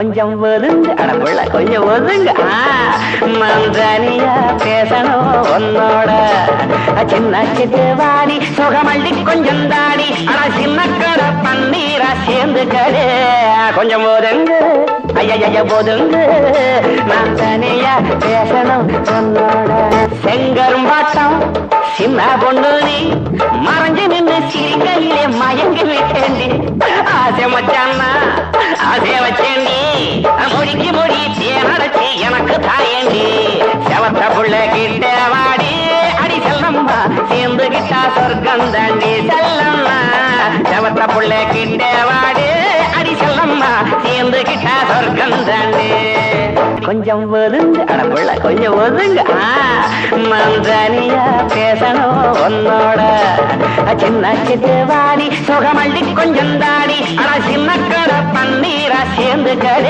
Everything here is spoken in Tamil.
கொஞ்சம் ஒதுங்க. அடப்புள்ள கொஞ்சம் ஒதுங்க. மந்தானியா பேசணும் உன்னோட. சின்ன சிட்டு வாடி சுகமள்ளி கொஞ்சம் தாடி. ஆனா சின்ன கடை பன்னீரா சேர்ந்து கடை கொஞ்சம் ஒதுங்க. ஐயா ஒதுங்க. நான் தனியா பேசணும் உன்னோட. செங்கரும்பாட்டம் சின்ன பொண்ணு நீ. மறைஞ்சு நின்று சிரிக்கையிலே மயங்கி விட்டேன் ஆசை மச்சான்னா ஆசை வச்சே செல்லம்மா சேர்ந்து கிட்டா சொர்க்கம் தாண்டி செல்லம்மா. செவத்த புள்ள கிட்ட வாடு அடி செல்லம்மா. சேர்ந்து கிட்டா சொர்க்கம் தாண்டி கொஞ்சம் ஒதுங்க அடப்புள்ள கொஞ்சம் ஒதுங்க. மந்தனியா பேசணும் உன்னோட. சின்ன சிட்டு வாடி சுகமள்ளி கொஞ்சம் தாடி. ஆனா சின்ன கடை பன்னீரா சேர்ந்து கடை